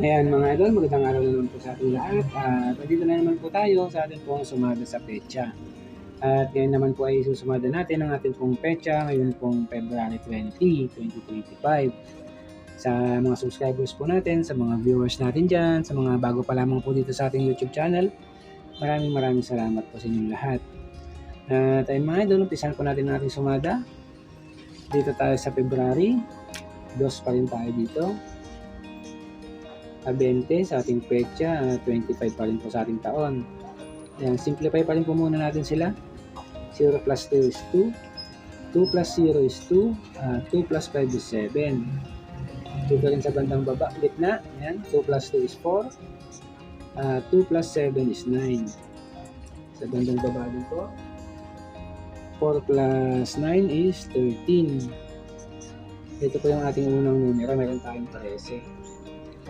Ayan mga idol, magandang araw naman po sa ating lahat. At dito na naman po tayo sa ating pong sumada sa pecha. At ngayon naman po ay susumada natin ang ating pong pecha ngayon pong February 20, 2025. Sa mga subscribers po natin, sa mga viewers natin dyan, sa mga bago pa lamang po dito sa ating YouTube channel, maraming maraming salamat po sa inyong lahat. At ayun mga idol, umpisan po natin ang ating sumada. Dito tayo sa February. Dos pa rin tayo dito. Ah, 20 sa ating petsa, ah, 25 pa rin po sa ating taon. Ayan, simplify pa rin po muna natin sila. 0 plus 2 is 2. 2 plus 0 is 2. ah, 2 plus 5 is 7. Dito rin sa bandang baba, gitna. Ayan, 2 plus 2 is 4. ah, 2 plus 7 is 9. Sa bandang baba din po. 4 plus 9 is 13. Ito po yung ating unang numero. Meron tayong 13.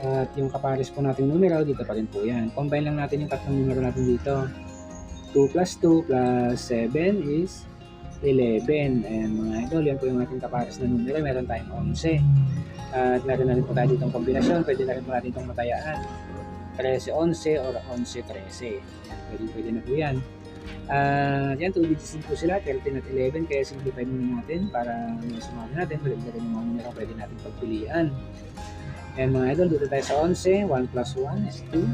At yung kapares po nating numero, dito pa rin po yan. Combine lang natin yung tatlong numero natin dito. 2 plus 2 plus 7 is 11. And mga idol, yan po yung ating kapares na numero. Meron tayong 11. At meron na rin po tayo dito kombinasyon. Pwede na rin po natin itong matayaan. 13-11 or 11-13. Pwede, pwede na po yan. At yan, 2 digits din po sila, 13 at 11. Kaya simplify muna natin para masumama natin. Pwede na rin yung mga numero pwede natin pagpilian. And mga idol, dito tayo sa 11, 1 plus 1 is 2.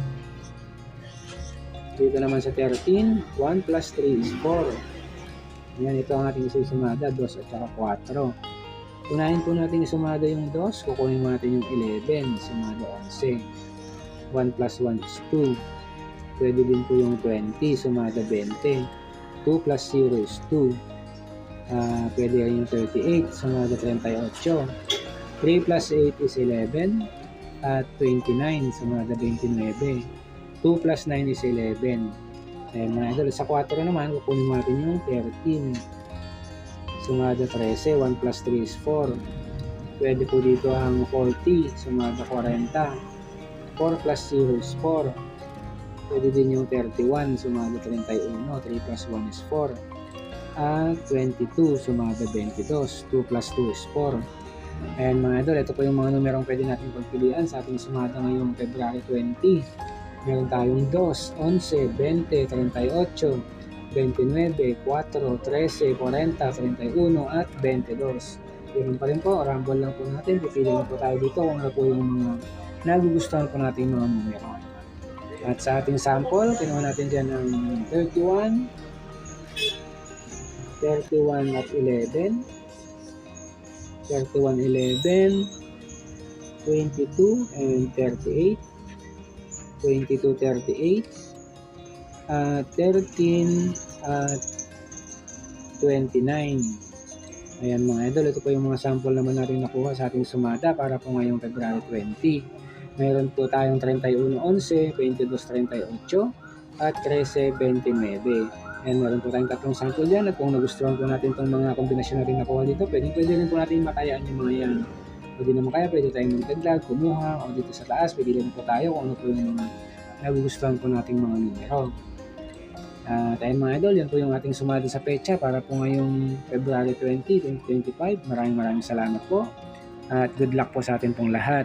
Dito naman sa 13, 1 plus 3 is 4. Yan, ito ang ating isusumada, 2 at saka 4. Unahin po natin isumada yung 2, kukunin mo natin yung 11, sumada 11. 1 plus 1 is 2. Pwede din po yung 20, sumada 20. 2 plus 0 is 2. Ah, pwede yung 38, sumada 38. 3 plus 8 is 11 at 29 sumada 29 2 plus 9 is 11 eh mga idol sa 4 naman kukunin natin yung 13 sumada 13 1 plus 3 is 4 pwede po dito ang 40 sumada 40 4 plus 0 is 4 pwede din yung 31 sumada 31 3 plus 1 is 4 at 22 sumada 22 2 plus 2 is 4 And mga idol, ito po yung mga numerong pwede natin pagpilian sa ating sumada ngayong February 20. Meron tayong 2, 11, 20, 38, 29, 4, 13, 40, 31 at 22. Yun pa rin po, rumble lang po natin. Pipili lang po tayo dito kung ano po yung mga nagugustuhan po natin mga numero. At sa ating sample, kinuha natin dyan ng 31, 31 at 11, 31, 11, 22, and 38, 22, 38, at 13, at 29. Ayan mga idol, ito po yung mga sample naman natin nakuha sa ating sumada para po ngayong February 20. Mayroon po tayong 31, 11, 22, 38, at 13, 29. And meron po tayong tatlong sample dyan at kung nagustuhan po natin itong mga kombinasyon natin nakuha dito, pwede pwede rin po natin matayaan yung mga yan. Pwede naman kaya, pwede tayong magdagdag, kumuha, o dito sa taas, pwede rin po tayo kung ano po yung nagugustuhan po nating mga numero. At ayun mga idol, yan po yung ating sumada sa pecha para po ngayong February 20, 2025. Maraming maraming salamat po. At good luck po sa atin pong lahat.